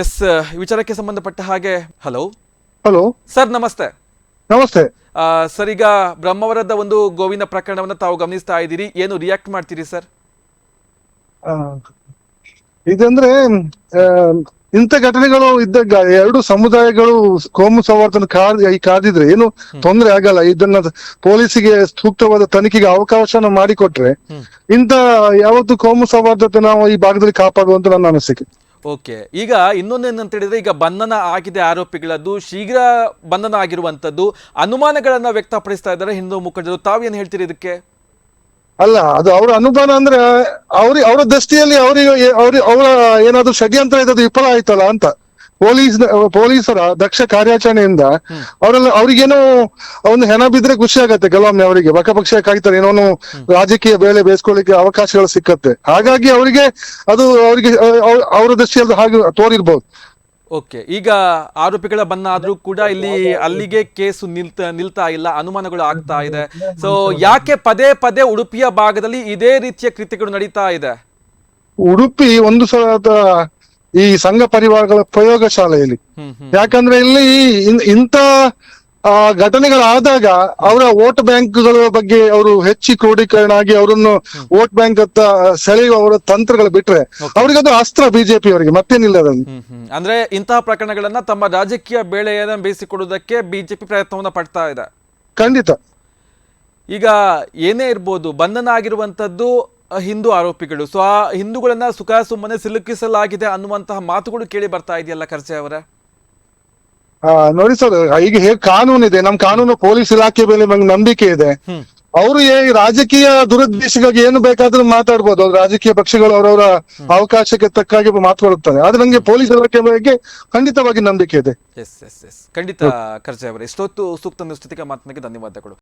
S ವಿಚಾರಕ್ಕೆ ಸಂಬಂಧಪಟ್ಟ ಹಾಗೆ ಹಲೋ ಹಲೋ ಸರ್ ನಮಸ್ತೆ. ನಮಸ್ತೆ. ಸರ್ ಈಗ ಬ್ರಹ್ಮವರದ ಒಂದು ಗೋವಿನ ಪ್ರಕರಣವನ್ನು ತಾವು ಗಮನಿಸ್ತಾ ಇದ್ದೀರಿ. ಏನು ರಿಯಾಕ್ಟ್ ಮಾಡ್ತೀರಿ ಸರ್ ಇದಂದ್ರೆ ಇಂಥ ಘಟನೆಗಳು ಇದ್ದಾಗ ಎರಡು ಸಮುದಾಯಗಳು ಕೋಮು ಈ ಕಾದಿದ್ರೆ ಏನು ತೊಂದರೆ ಆಗಲ್ಲ. ಇದನ್ನ ಪೊಲೀಸಿಗೆ ಸೂಕ್ತವಾದ ತನಿಖೆಗೆ ಅವಕಾಶನ ಮಾಡಿಕೊಟ್ರೆ ಇಂತ ಇಂಥ ಯಾವತ್ತು ಕೋಮು ಸೌಹಾರ್ದತೆ ನಾವು ಈ ಭಾಗದಲ್ಲಿ ಕಾಪಾಡುವಂತ ನನ್ನ ಅನಿಸಿಕೆ. ಓಕೆ. ಈಗ ಇನ್ನೊಂದೇನಂತ ಹೇಳಿದ್ರೆ ಈಗ ಬಂಧನ ಆಗಿದೆ ಆರೋಪಿಗಳದ್ದು, ಶೀಘ್ರ ಬಂಧನ ಆಗಿರುವಂತದ್ದು ಅನುಮಾನಗಳನ್ನ ವ್ಯಕ್ತಪಡಿಸ್ತಾ ಇದ್ದಾರೆ ಹಿಂದೂ ಮುಖಂಡರು. ತಾವೇನ್ ಹೇಳ್ತೀರಿ ಇದಕ್ಕೆ? ಅಲ್ಲ, ಅದು ಅವ್ರ ಅನುದಾನ ಅಂದ್ರೆ, ಅವ್ರಿ, ಅವರ ದೃಷ್ಟಿಯಲ್ಲಿ ಅವ್ರಿಗೆ, ಅವ್ರ, ಅವರ ಏನಾದ್ರು ಷಡ್ಯಂತ್ರ ಇದ್ದದ್ದು ವಿಫಲ ಆಯ್ತಲ್ಲ ಅಂತ. ಪೊಲೀಸ್ ಪೊಲೀಸರ ದಕ್ಷ ಕಾರ್ಯಾಚರಣೆಯಿಂದ ಅವರೆಲ್ಲ ಅವ್ರಿಗೇನೋ ಒಂದು ಹೆಣ ಬಿದ್ರೆ ಖುಷಿ ಆಗತ್ತೆ ಕೆಲವೊಮ್ಮೆ ಅವರಿಗೆ. ಬಕಪಕ್ಷ ಕಾಯ್ತಾರೆ ಏನೋ ರಾಜಕೀಯ ಬೇಳೆ ಬೇಯಿಸ್ಕೊಳ್ಳಿಕ್ಕೆ ಅವಕಾಶಗಳು ಸಿಕ್ಕತ್ತೆ. ಹಾಗಾಗಿ ಅವರಿಗೆ ಅದು ಅವರಿಗೆ ಅವ್ರ ದೃಷ್ಟಿಯಲ್ಲಿ ಹಾಗೆ ತೋರಿರ್ಬೋದು. ಓಕೆ ಈಗ ಆರೋಪಿಗಳ ಬಣ್ಣ ಆದ್ರೂ ಕೂಡ ಇಲ್ಲಿ ಅಲ್ಲಿಗೆ ಕೇಸು ನಿಲ್ತ ನಿಲ್ತಾ ಇಲ್ಲ ಅನುಮಾನಗಳು ಆಗ್ತಾ ಇದೆ. ಸೊ ಯಾಕೆ ಪದೇ ಪದೇ ಉಡುಪಿಯ ಭಾಗದಲ್ಲಿ ಇದೇ ರೀತಿಯ ಕೃತ್ಯಗಳು ನಡೀತಾ ಇದೆ? ಉಡುಪಿ ಒಂದು ಸಲದ ಈ ಸಂಘ ಪರಿವಾರಗಳ ಪ್ರಯೋಗ ಶಾಲೆಯಲ್ಲಿ. ಹ್ಮ್ ಹ್ಮ್. ಯಾಕಂದ್ರೆ ಇಲ್ಲಿ ಇಂತ ಘಟನೆಗಳಾದಾಗ ಅವರ ವೋಟ್ ಬ್ಯಾಂಕ್ಗಳ ಬಗ್ಗೆ ಅವರು ಹೆಚ್ಚು ಕ್ರೋಢೀಕರಣ ಆಗಿ ಅವರನ್ನು ವೋಟ್ ಬ್ಯಾಂಕ್ ಅಂತ ಸೆಳೆಯುವ ಅವರ ತಂತ್ರಗಳು ಬಿಟ್ರೆ ಅವರಿಗದು ಅಸ್ತ್ರ ಬಿಜೆಪಿ ಅವರಿಗೆ ಮತ್ತೇನಿಲ್ಲ ಅಂದ್ರೆ ಇಂತಹ ಪ್ರಕರಣಗಳನ್ನ ತಮ್ಮ ರಾಜಕೀಯ ಬೇಳೆಯನ್ನ ಬೇಯಿಸಿಕೊಡುವುದಕ್ಕೆ ಬಿಜೆಪಿ ಪ್ರಯತ್ನವನ್ನ ಪಡ್ತಾ ಇದೆ. ಖಂಡಿತ. ಈಗ ಏನೇ ಇರ್ಬೋದು ಬಂಧನ ಆಗಿರುವಂತದ್ದು ಹಿಂದೂ ಆರೋಪಿಗಳು. ಸೊ ಆ ಹಿಂದೂಗಳನ್ನ ಸುಖ ಸುಮ್ಮನೆ ಸಿಲುಕಿಸಲಾಗಿದೆ ಅನ್ನುವಂತಹ ಮಾತುಗಳು ಕೇಳಿ ಬರ್ತಾ ಇದೆಯಲ್ಲ ಖರ್ಚೆ ಅವರ? ಆ, ನೋಡಿ ಸರ್ ಈಗ ಹೇಗೆ ಕಾನೂನು ಇದೆ. ನಮ್ ಕಾನೂನು ಪೊಲೀಸ್ ಇಲಾಖೆ ಮೇಲೆ ನಮ್ಗೆ ನಂಬಿಕೆ ಇದೆ. ಅವರು ಏ ರಾಜಕೀಯ ದುರುದ್ದೇಶಕ್ಕಾಗಿ ಏನು ಬೇಕಾದ್ರೂ ಮಾತಾಡ್ಬೋದು. ಅವ್ರ ರಾಜಕೀಯ ಪಕ್ಷಗಳು ಅವರವರ ಅವಕಾಶಕ್ಕೆ ತಕ್ಕಾಗಿ ಮಾತನಾಡುತ್ತಾರೆ ಆದ್ರೆ ನಂಗೆ ಪೊಲೀಸ್ ಇಲಾಖೆ ಬಗ್ಗೆ ಖಂಡಿತವಾಗಿ ನಂಬಿಕೆ ಇದೆ. ಎಸ್ ಎಸ್ ಎಸ್ ಖಂಡಿತ ಖರ್ಚೆ ಅವರೇ. ಇಷ್ಟೊತ್ತು ಸೂಕ್ತ ನಿಶ್ಚಿತಿಗೆ ಮಾತನಾಡಿ ಧನ್ಯವಾದಗಳು.